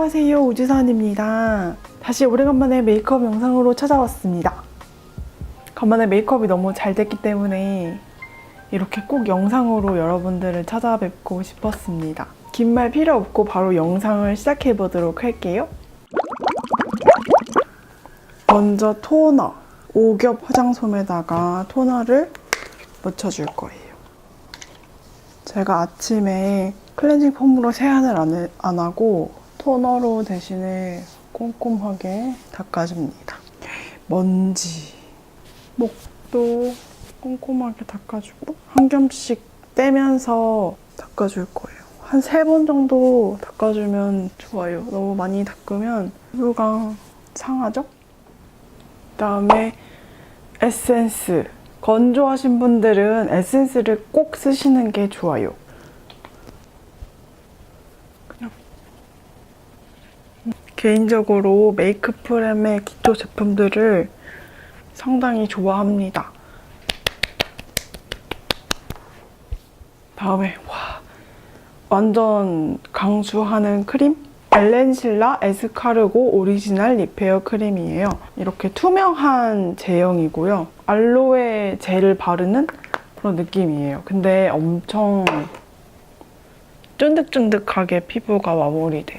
안녕하세요 우지선입니다. 다시 오래간만에 메이크업 영상으로 찾아왔습니다. 간만에 메이크업이 너무 잘 됐기 때문에 이렇게 꼭 영상으로 여러분들을 찾아뵙고 싶었습니다. 긴 말 필요 없고 바로 영상을 시작해 보도록 할게요. 먼저 토너 5겹 화장솜에다가 토너를 묻혀줄 거예요. 제가 아침에 클렌징 폼으로 세안을 안, 해- 안 하고 토너로 대신에 꼼꼼하게 닦아줍니다. 먼지, 목도 꼼꼼하게 닦아주고 한 점씩 떼면서 닦아줄 거예요. 한 세 번 정도 닦아주면 좋아요. 너무 많이 닦으면 피부가 상하죠? 그다음에 에센스. 건조하신 분들은 에센스를 꼭 쓰시는 게 좋아요. 그냥 개인적으로 메이크 프렘의 기초 제품들을 상당히 좋아합니다. 다음에 와 완전 강추하는 크림 엘렌실라 에스카르고 오리지널 리페어 크림이에요. 이렇게 투명한 제형이고요. 알로에 젤을 바르는 그런 느낌이에요. 근데 엄청 쫀득쫀득하게 피부가 마무리돼요.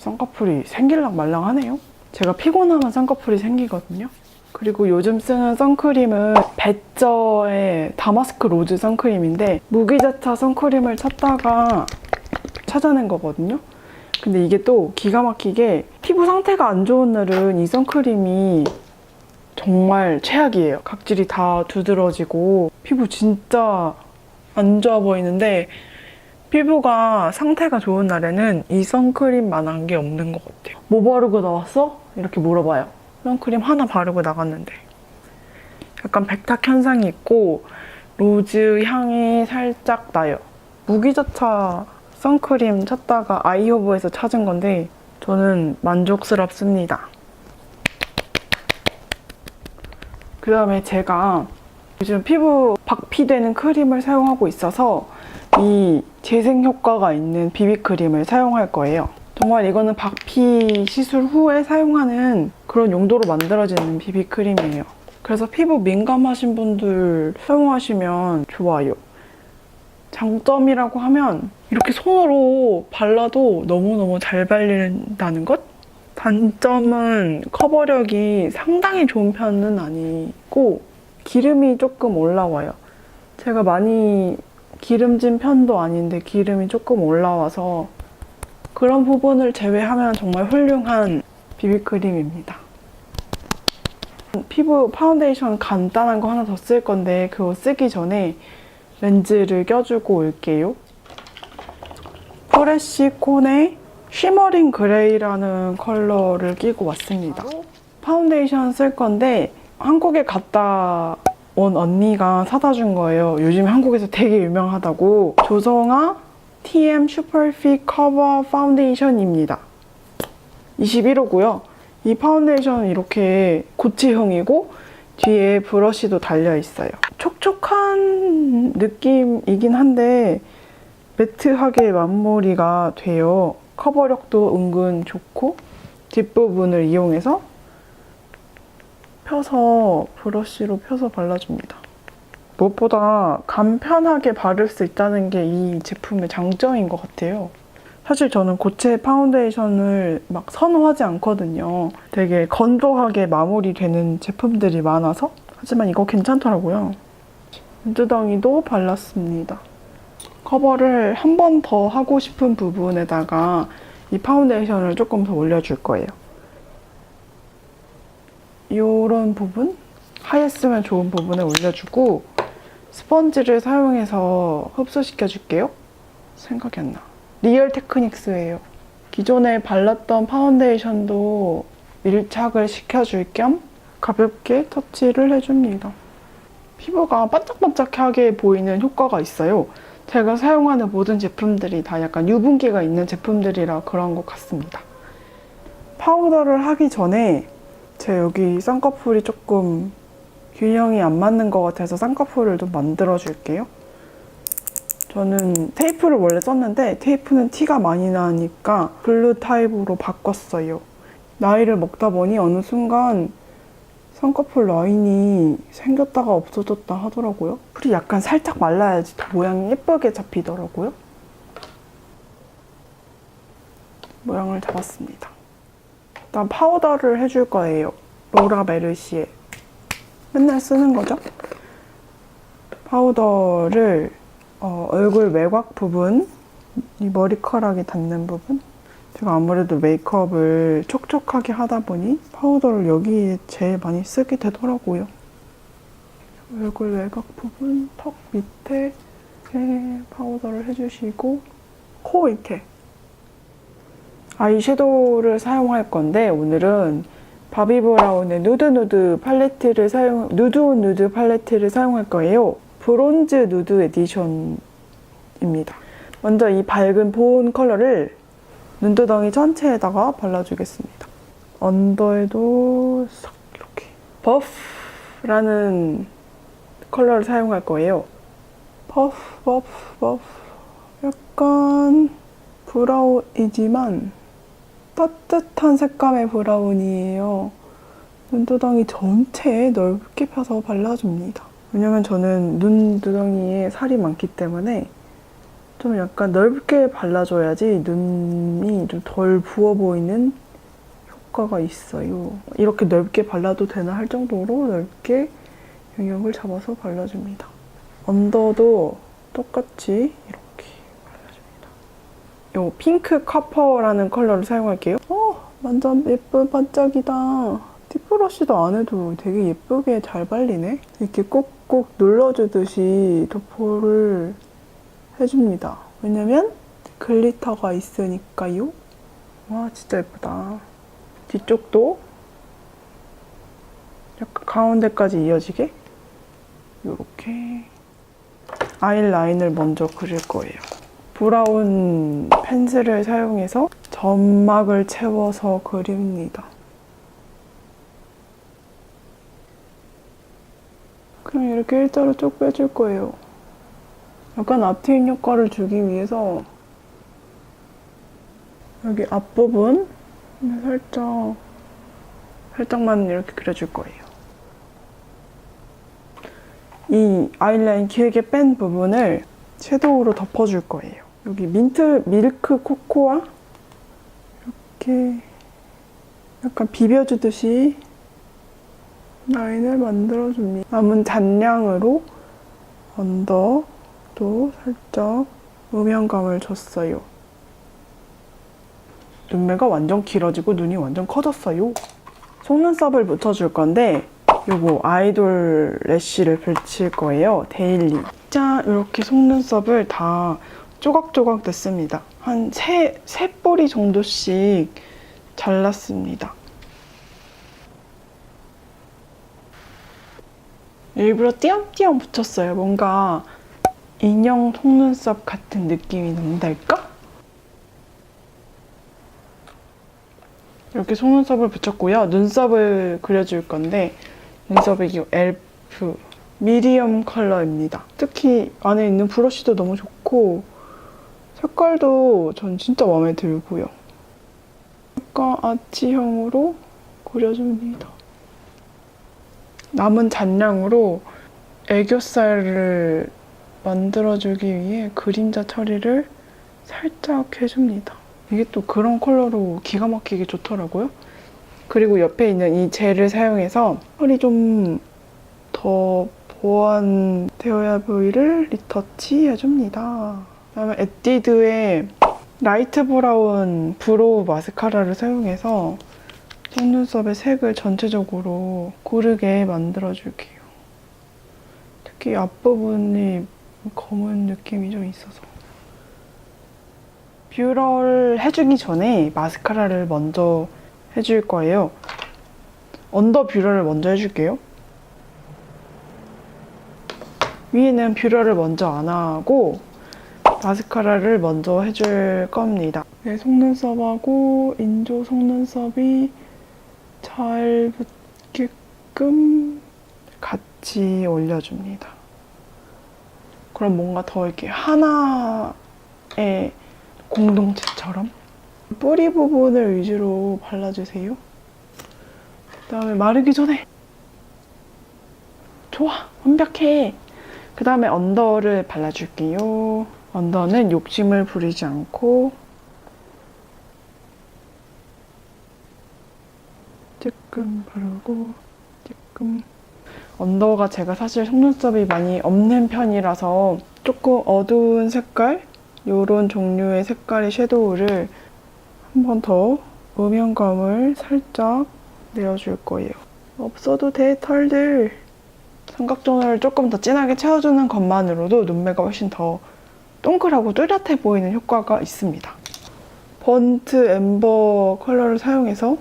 쌍꺼풀이 생길랑 말랑하네요. 제가 피곤하면 쌍꺼풀이 생기거든요. 그리고 요즘 쓰는 선크림은 베저의 다마스크 로즈 선크림인데 무기자차 선크림을 찾다가 찾아낸 거거든요. 근데 이게 또 기가 막히게 피부 상태가 안 좋은 날은 이 선크림이 정말 최악이에요. 각질이 다 두드러지고 피부 진짜 안 좋아 보이는데 피부가 상태가 좋은 날에는 이 선크림만한 게 없는 것 같아요. 뭐 바르고 나왔어? 이렇게 물어봐요. 선크림 하나 바르고 나갔는데 약간 백탁 현상이 있고 로즈 향이 살짝 나요. 무기자차 선크림 찾다가 아이허브에서 찾은 건데 저는 만족스럽습니다. 그 다음에 제가 요즘 피부 박피되는 크림을 사용하고 있어서 이 재생 효과가 있는 비비크림을 사용할 거예요. 정말 이거는 박피 시술 후에 사용하는 그런 용도로 만들어지는 비비크림이에요. 그래서 피부 민감하신 분들 사용하시면 좋아요. 장점이라고 하면 이렇게 손으로 발라도 너무너무 잘 발린다는 것? 단점은 커버력이 상당히 좋은 편은 아니고 기름이 조금 올라와요. 제가 많이 기름진 편도 아닌데 기름이 조금 올라와서 그런 부분을 제외하면 정말 훌륭한 비비크림입니다. 피부 파운데이션 간단한 거 하나 더 쓸 건데 그거 쓰기 전에 렌즈를 껴주고 올게요. 프레시콘의 쉬머링 그레이라는 컬러를 끼고 왔습니다. 파운데이션 쓸 건데 한국에 갔다 온 언니가 사다 준 거예요. 요즘 한국에서 되게 유명하다고. 조성아 TM 슈퍼핏 커버 파운데이션입니다. 21호고요. 이 파운데이션은 이렇게 고체형이고 뒤에 브러쉬도 달려 있어요. 촉촉한 느낌이긴 한데 매트하게 마무리가 돼요. 커버력도 은근 좋고 뒷부분을 이용해서 펴서 브러쉬로 펴서 발라줍니다. 무엇보다 간편하게 바를 수 있다는 게 이 제품의 장점인 것 같아요. 사실 저는 고체 파운데이션을 막 선호하지 않거든요. 되게 건조하게 마무리되는 제품들이 많아서 하지만 이거 괜찮더라고요. 눈두덩이도 발랐습니다. 커버를 한 번 더 하고 싶은 부분에다가 이 파운데이션을 조금 더 올려줄 거예요. 이런 부분? 하였으면 좋은 부분에 올려주고 스펀지를 사용해서 흡수시켜 줄게요. 생각이 안 나. 리얼 테크닉스예요. 기존에 발랐던 파운데이션도 밀착을 시켜줄 겸 가볍게 터치를 해줍니다. 피부가 반짝반짝하게 보이는 효과가 있어요. 제가 사용하는 모든 제품들이 다 약간 유분기가 있는 제품들이라 그런 것 같습니다. 파우더를 하기 전에 제 여기 쌍꺼풀이 조금 균형이 안 맞는 것 같아서 쌍꺼풀을 좀 만들어 줄게요. 저는 테이프를 원래 썼는데 테이프는 티가 많이 나니까 블루 타입으로 바꿨어요. 나이를 먹다 보니 어느 순간 쌍꺼풀 라인이 생겼다가 없어졌다 하더라고요. 풀이 약간 살짝 말라야지 더 모양이 예쁘게 잡히더라고요. 모양을 잡았습니다. 일단 파우더를 해줄 거예요. 로라 메르시에 맨날 쓰는 거죠. 파우더를 어, 얼굴 외곽 부분, 이 머리카락이 닿는 부분. 제가 아무래도 메이크업을 촉촉하게 하다 보니 파우더를 여기에 제일 많이 쓰게 되더라고요. 얼굴 외곽 부분, 턱 밑에 파우더를 해주시고 코 이렇게 아이섀도우를 사용할 건데 오늘은 바비 브라운의 누드 누드 팔레트를 사용 누드 온 누드 팔레트를 사용할 거예요. 브론즈 누드 에디션입니다. 먼저 이 밝은 보온 컬러를 눈두덩이 전체에다가 발라주겠습니다. 언더에도 싹 이렇게 버프라는 컬러를 사용할 거예요. 버프, 버프, 버프. 약간 브라운이지만 따뜻한 색감의 브라운이에요. 눈두덩이 전체에 넓게 펴서 발라줍니다. 왜냐면 저는 눈두덩이에 살이 많기 때문에 좀 약간 넓게 발라줘야지 눈이 좀 덜 부어 보이는 효과가 있어요. 이렇게 넓게 발라도 되나 할 정도로 넓게 영역을 잡아서 발라줍니다. 언더도 똑같이 이렇게. 요 핑크 카퍼라는 컬러를 사용할게요. 어, 완전 예쁜 반짝이다. 팁브러쉬도 안 해도 되게 예쁘게 잘 발리네. 이렇게 꾹꾹 눌러주듯이 도포를 해줍니다. 왜냐면 글리터가 있으니까요. 와 진짜 예쁘다. 뒤쪽도 약간 가운데까지 이어지게 이렇게 아이라인을 먼저 그릴 거예요. 브라운 펜슬을 사용해서 점막을 채워서 그립니다. 그냥 이렇게 일자로 쭉 빼줄 거예요. 약간 앞트임 효과를 주기 위해서 여기 앞부분 살짝 살짝만 이렇게 그려줄 거예요. 이 아이라인 길게 뺀 부분을 섀도우로 덮어줄 거예요. 여기 민트 밀크 코코아 이렇게 약간 비벼주듯이 라인을 만들어줍니다. 남은 잔량으로 언더도 살짝 음영감을 줬어요. 눈매가 완전 길어지고 눈이 완전 커졌어요. 속눈썹을 붙여줄 건데 요거 아이돌 래쉬를 붙일 거예요. 데일리. 짠! 이렇게 속눈썹을 다 조각조각 냈습니다. 한 세, 세 뿌리 정도씩 잘랐습니다. 일부러 띄엄띄엄 붙였어요. 뭔가 인형 속눈썹 같은 느낌이 난달까? 이렇게 속눈썹을 붙였고요. 눈썹을 그려줄 건데 눈썹이 이 엘프 미디엄 컬러입니다. 특히 안에 있는 브러쉬도 너무 좋고 색깔도 전 진짜 마음에 들고요. 약간 아치형으로 그려줍니다. 남은 잔량으로 애교살을 만들어주기 위해 그림자 처리를 살짝 해줍니다. 이게 또 그런 컬러로 기가 막히게 좋더라고요. 그리고 옆에 있는 이 젤을 사용해서 털이 좀 더 보완되어야 보이를 리터치 해줍니다. 그다음에 에뛰드의 라이트 브라운 브로우 마스카라를 사용해서 속눈썹의 색을 전체적으로 고르게 만들어줄게요. 특히 앞부분이 검은 느낌이 좀 있어서. 뷰러를 해주기 전에 마스카라를 먼저 해줄 거예요. 언더 뷰러를 먼저 해줄게요. 위에는 뷰러를 먼저 안 하고 마스카라를 먼저 해줄 겁니다. 네, 속눈썹하고 인조 속눈썹이 잘 붙게끔 같이 올려줍니다. 그럼 뭔가 더 이렇게 하나의 공동체처럼 뿌리 부분을 위주로 발라주세요. 그 다음에 마르기 전에 좋아 완벽해. 그 다음에 언더를 발라줄게요. 언더는 욕심을 부리지 않고 조금 바르고 조금 언더가 제가 사실 속눈썹이 많이 없는 편이라서 조금 어두운 색깔 요런 종류의 색깔의 섀도우를 한 번 더 음영감을 살짝 내어줄 거예요. 없어도 돼 털들. 삼각존을 조금 더 진하게 채워주는 것만으로도 눈매가 훨씬 더 동글하고 뚜렷해 보이는 효과가 있습니다. 번트 엠버 컬러를 사용해서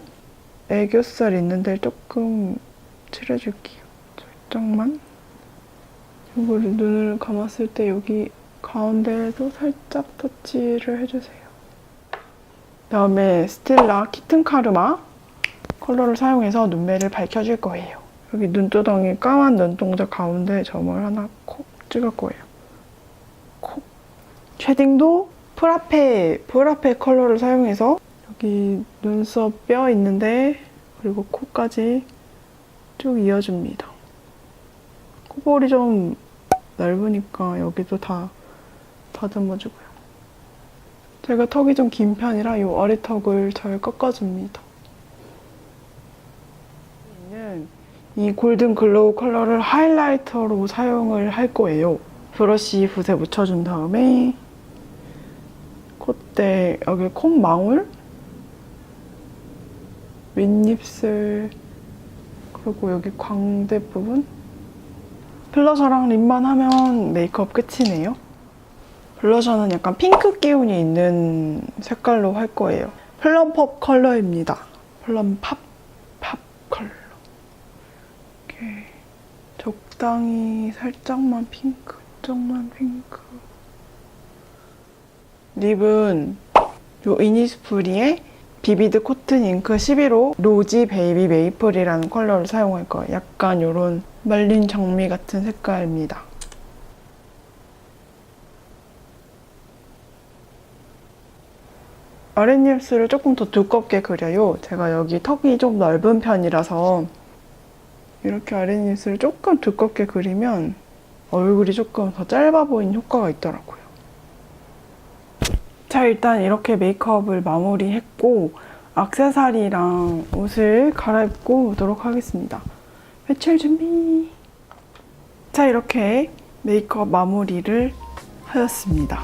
애교살 있는 데를 조금 칠해줄게요. 살짝만. 이거를 눈을 감았을 때 여기 가운데에도 살짝 터치를 해주세요. 다음에 스텔라 키튼 카르마 컬러를 사용해서 눈매를 밝혀줄 거예요. 여기 눈두덩이 까만 눈동자 가운데 점을 하나 콕 찍을 거예요. 콕. 쉐딩도 프라페, 프라페 컬러를 사용해서 여기 눈썹 뼈 있는데 그리고 코까지 쭉 이어줍니다. 코볼이 좀 넓으니까 여기도 다 다듬어주고요. 제가 턱이 좀 긴 편이라 이 어리턱을 잘 꺾어줍니다. 이 골든 글로우 컬러를 하이라이터로 사용을 할 거예요. 브러쉬 붓에 묻혀준 다음에 콧대 여기 콧망울 윗입술 그리고 여기 광대 부분 블러셔랑 립만 하면 메이크업 끝이네요. 블러셔는 약간 핑크 기운이 있는 색깔로 할 거예요. 플럼팝 컬러입니다. 플럼팝 팝 컬러. 이렇게 적당히 살짝만 핑크, 살짝만 핑크. 립은 요 이니스프리의 비비드 코튼 잉크 11호 로지 베이비 메이플이라는 컬러를 사용할 거예요. 약간 요런 말린 장미 같은 색깔입니다. 아랫입술을 조금 더 두껍게 그려요. 제가 여기 턱이 좀 넓은 편이라서 이렇게 아랫입술을 조금 두껍게 그리면 얼굴이 조금 더 짧아 보이는 효과가 있더라고요. 자, 일단 이렇게 메이크업을 마무리했고 액세서리랑 옷을 갈아입고 오도록 하겠습니다. 외출 준비! 자, 이렇게 메이크업 마무리를 하였습니다.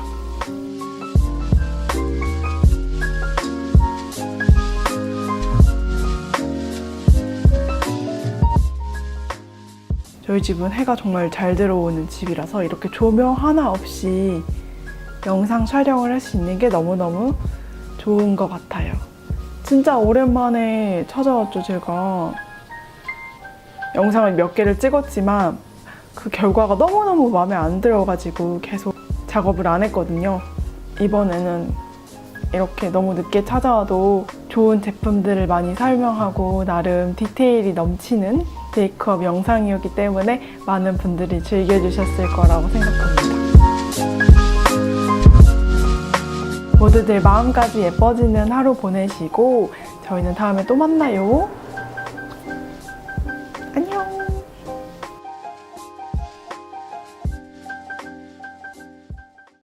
저희 집은 해가 정말 잘 들어오는 집이라서 이렇게 조명 하나 없이 영상 촬영을 할 수 있는 게 너무너무 좋은 것 같아요. 진짜 오랜만에 찾아왔죠, 제가. 영상을 몇 개를 찍었지만 그 결과가 너무너무 마음에 안 들어가지고 계속 작업을 안 했거든요. 이번에는 이렇게 너무 늦게 찾아와도 좋은 제품들을 많이 설명하고 나름 디테일이 넘치는 메이크업 영상이었기 때문에 많은 분들이 즐겨주셨을 거라고 생각합니다. 모두들 마음까지 예뻐지는 하루 보내시고 저희는 다음에 또 만나요.